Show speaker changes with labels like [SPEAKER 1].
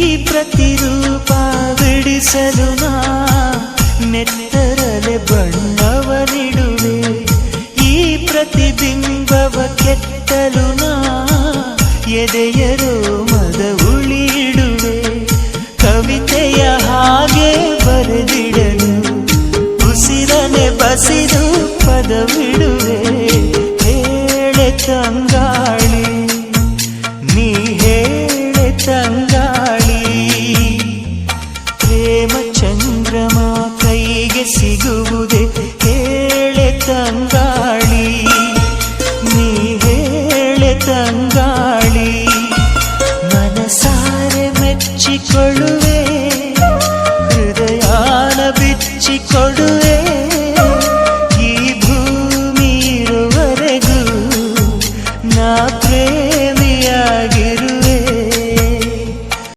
[SPEAKER 1] ಪ್ರತಿರೂಪ ಬಿಡಿಸಲು ನಾ ನೆತ್ತರಲೆ ಬಣ್ಣವನಿಡುವೆ ಈ ಪ್ರತಿಬಿಂಬವ ಕೆತ್ತಲು ನಾ ಎದೆಯರೋ ಮದ ಉಳಿಡುವೆ ಕವಿತೆಯ ಹಾಗೆ ಬರೆದಿಡಲು ಉಸಿರನೆ ಬಸಿದು ಪದವಿಡುವೆ ಹೇಳೆ ತಂಗಾಳಿ ನೀ ಹೇಳೆ ತಂಗಾಳಿ ಪ್ರೇಮ ಚಂದ್ರಮ ಕೈಗೆ ಸಿಗುವುದೇ ಹೇಳೆ ತಂಗಾಳಿ. ನೀ ಹೇಳೆ ತಂಗಾಳಿ. ಮನಸಾರೆ ಮೆಚ್ಚಿಕೊಳ್ಳುವೆ ಹೃದಯಾನ ಬಿಚ್ಚಿಕೊಡು